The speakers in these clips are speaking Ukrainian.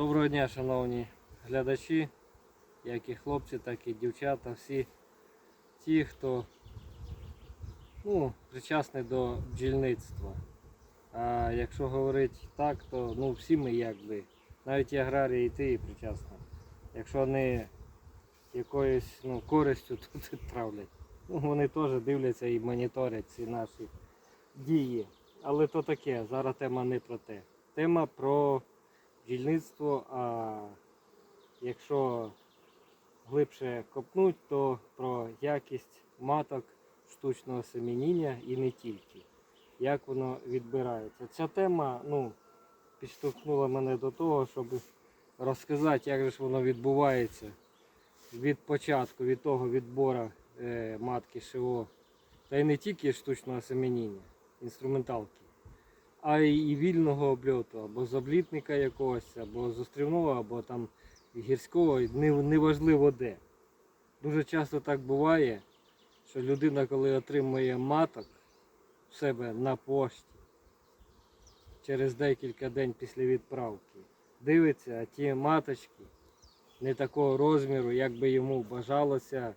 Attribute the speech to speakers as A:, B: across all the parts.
A: Доброго дня, шановні глядачі, як і хлопці, так і дівчата, всі ті, хто ну, причасний до бджільництва. А якщо говорити так, то ну, всі ми якби, навіть і аграрії, і ти причасні. Якщо не якоюсь ну, користю тут відправлять. Ну, вони теж дивляться і моніторять ці наші дії. Але то таке, зараз тема не про те. Тема про бджільництво, а якщо глибше копнуть, то про якість маток штучного семеніння і не тільки. Як воно відбирається. Ця тема ну, підштовхнула мене до того, щоб розказати, як же ж воно відбувається від початку, від того відбору е, матки ШО, та й не тільки штучного семеніння, інструменталки, а і вільного обльоту, або з облітника якогось, або з острівного, або там гірського, не- неважливо де. Дуже часто так буває, що людина, коли отримує маток в себе на пошті через декілька днів після відправки, дивиться, а ті маточки не такого розміру, як би йому бажалося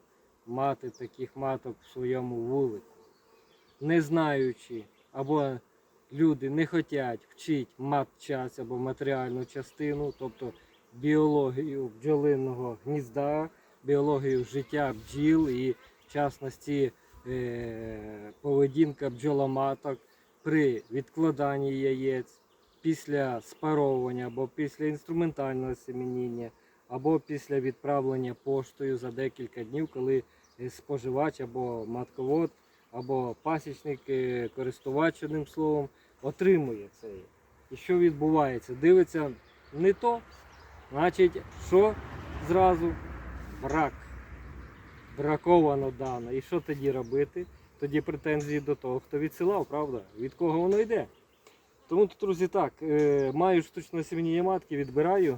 A: мати таких маток в своєму вулику. Не знаючи, або люди не хочуть вчити матчас або матеріальну частину, тобто біологію бджолиного гнізда, біологію життя бджіл і в частності е, поведінка бджоломаток при відкладанні яєць після спаровування або після інструментального семеніння, або після відправлення поштою за декілька днів, коли е, споживач або матковод, або пасічник, е, користувач одним словом, отримує це. І що відбувається? Дивиться не то, значить, що зразу брак. Браковано дано. І що тоді робити? Тоді претензії до того, хто відсилав, правда? Від кого воно йде. Тому друзі, так, е, маю штучно сім'ї матки, відбираю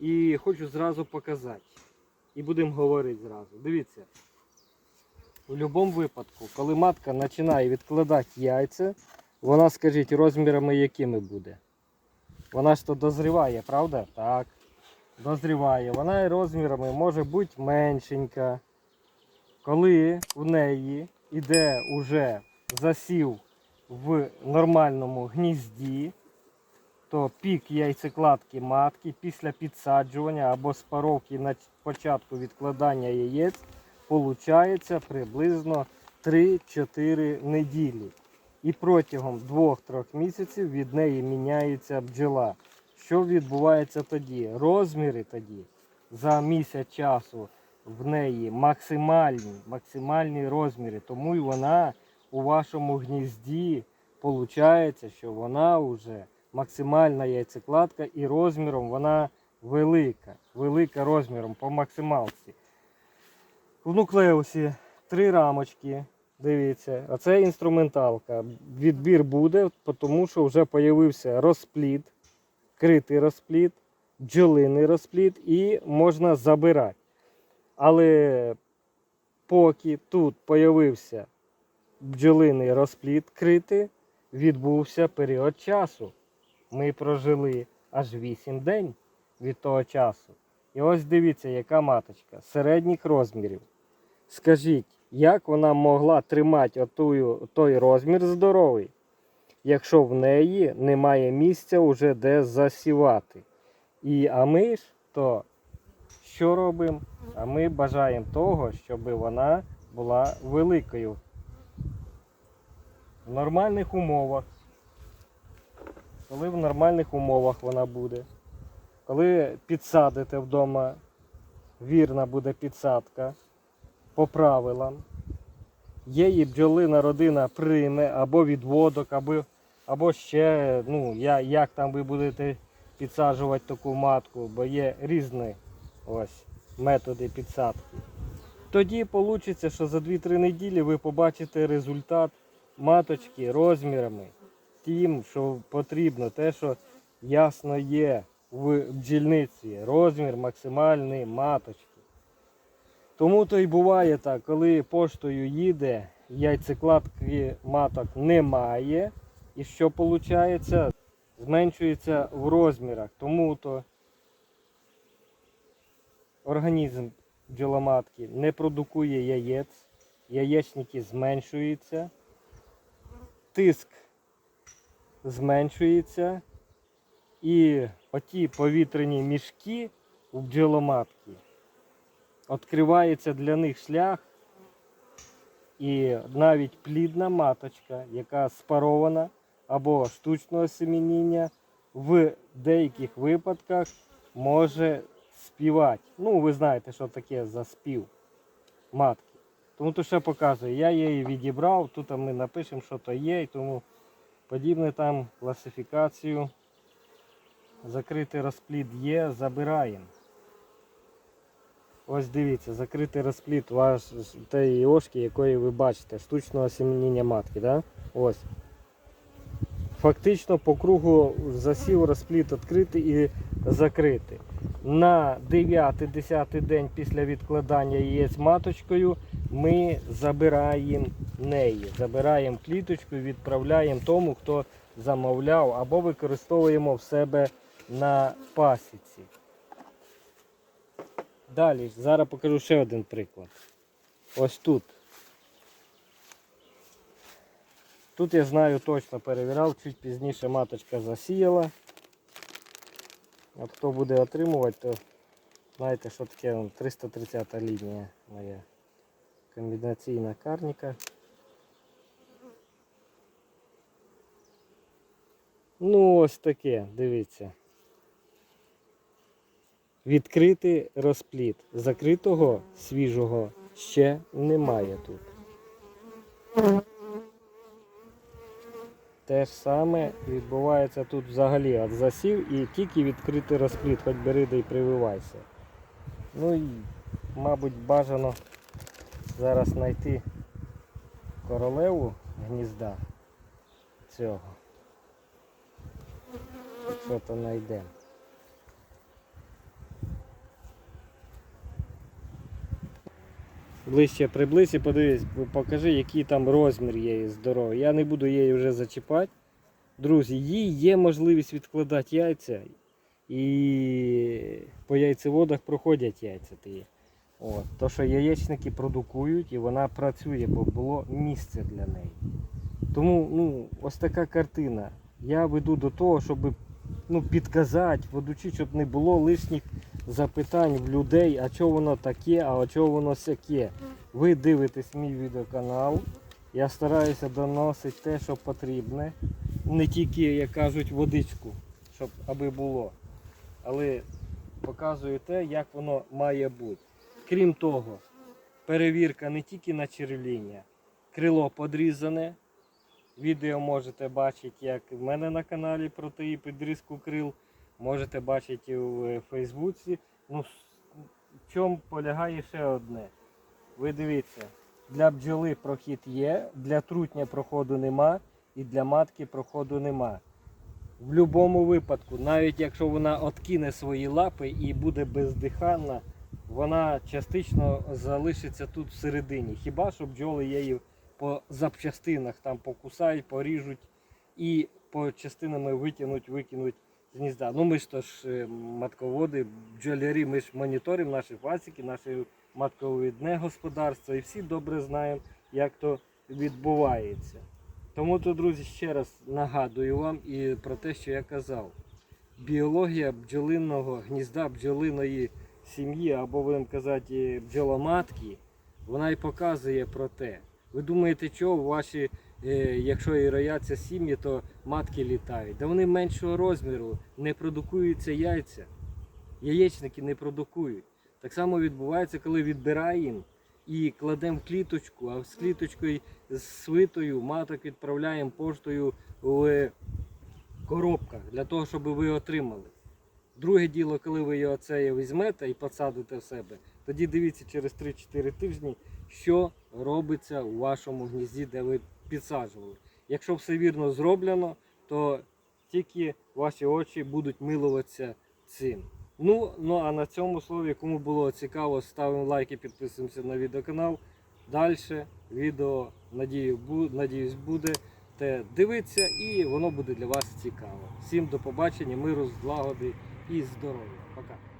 A: і хочу зразу показати. І будемо говорити зразу. Дивіться. У будь-якому випадку, коли матка починає відкладати яйця, вона, скажіть, розмірами якими буде? Вона ж то дозріває, правда? Так. Дозріває. Вона і розмірами може бути меншенька. Коли у неї йде уже засів в нормальному гнізді, то пік яйцекладки матки після підсаджування або спаровки на початку відкладання яєць получається приблизно 3-4 неділі. І протягом 2-3 місяців від неї міняється бджола. Що відбувається тоді? Розміри тоді за місяць часу в неї максимальні, максимальні розміри. Тому і вона у вашому гнізді виходить, що вона вже максимальна яйцекладка і розміром вона велика. Велика розміром по максималці. В нуклеусі три рамочки. Дивіться, а це інструменталка. Відбір буде, тому що вже з'явився розплід, критий розплід, бджолиний розплід і можна забирати. Але поки тут з'явився бджолиний розплід критий, відбувся період часу. Ми прожили аж 8 день від того часу. І ось дивіться, яка маточка середніх розмірів. Скажіть, як вона могла тримати отую, той розмір здоровий, якщо в неї немає місця вже де засівати? І а ми ж то що робимо? А ми бажаємо того, щоб вона була великою. В нормальних умовах. Коли в нормальних умовах вона буде. Коли підсадите вдома, вірна буде підсадка по правилам. Її бджолина родина прийме або відводок, або, або ще, ну, я, як там ви будете підсаджувати таку матку, бо є різні ось, методи підсадки. Тоді вийде, що за 2-3 неділі ви побачите результат маточки розмірами, тим, що потрібно, те, що ясно є в бджільниці, розмір максимальний маточки. Тому то і буває так, коли поштою їде, яйцекладки маток немає. І що виходить? Зменшується в розмірах. Тому то організм бджоломатки не продукує яєць, яєчники зменшуються, тиск зменшується, і оті повітряні мішки у бджоломатки відкривається для них шлях, і навіть плідна маточка, яка спарована або штучного семеніння, в деяких випадках може співати. Ну, ви знаєте, що таке за спів матки. Тому то ще показую, я її відібрав, тут ми напишемо, що то є, і тому подібне там класифікацію. Закритий розплід є, забираємо. Ось дивіться, закритий розплід ваш тієї ошки, якої ви бачите, штучного семеніння матки. Да? Ось. Фактично по кругу засів розплід відкритий і закритий. На 9-10 день після відкладання яєць маточкою ми забираємо неї. Забираємо кліточку і відправляємо тому, хто замовляв, або використовуємо в себе на пасіці. Далі, зараз покажу ще один приклад. Ось тут. Тут я знаю точно перевіряв, чуть пізніше маточка засіяла. От хто буде отримувати, то знаєте, що таке 330 лінія моя комбінаційна карніка. Ну ось таке, дивіться. Відкритий розплід. Закритого свіжого ще немає тут. Те ж саме відбувається тут взагалі. От засів і тільки відкритий розплід, хоч бери да й прививайся. Ну і, мабуть, бажано зараз знайти королеву гнізда цього. Що то знайдемо. Ближче приблизь і подивись, покажи, який там розмір є здоровий. Я не буду її вже зачіпати. Друзі, їй є можливість відкладати яйця. І по яйцеводах проходять яйця ті. От. То, що яєчники продукують і вона працює, бо було місце для неї. Тому ну, ось така картина. Я веду до того, щоб ну, підказати, ведучи, щоб не було лишніх запитань в людей, а що воно таке, а чого воно сяке. Ви дивитесь мій відеоканал. Я стараюся доносити те, що потрібне. Не тільки, як кажуть, водичку, щоб аби було. Але показую те, як воно має бути. Крім того, перевірка не тільки на червління. Крило подрізане. Відео можете бачити, як в мене на каналі про тої підрізку крил. Можете бачити в Фейсбуці. Ну, в чому полягає ще одне. Ви дивіться, для бджоли прохід є, для трутня проходу нема і для матки проходу нема. В будь-якому випадку, навіть якщо вона откине свої лапи і буде бездиханна, вона частично залишиться тут всередині. Хіба що бджоли її по запчастинах там покусають, поріжуть і по частинами витягнуть, викинуть гнізда. Ну ми ж то ж матководи, бджолярі, ми ж моніторимо наші пасіки, наше матковидне господарство і всі добре знаємо, як то відбувається. Тому то, друзі, ще раз нагадую вам і про те, що я казав. Біологія бджолиного гнізда, бджолиної сім'ї, або будемо казати, бджоломатки, вона і показує про те. Ви думаєте, що ваші, якщо і рояться сім'ї, то матки літають. Да вони меншого розміру, не продукуються яйця. Яєчники не продукують. Так само відбувається, коли відбираємо і кладемо в кліточку, а з кліточкою з свитою маток відправляємо поштою в коробках для того, щоб ви отримали. Друге діло, коли ви його це візьмете і посадите в себе, тоді дивіться через 3-4 тижні, що робиться у вашому гнізді, де ви підсаджували. Якщо все вірно зроблено, то тільки ваші очі будуть милуватися цим. Ну, ну а на цьому слові, кому було цікаво, ставимо лайк і підписуємося на відеоканал. Далі відео, надію, надіюсь, буде. Те дивиться і воно буде для вас цікаво. Всім до побачення, миру, злагоди і здоров'я. Пока.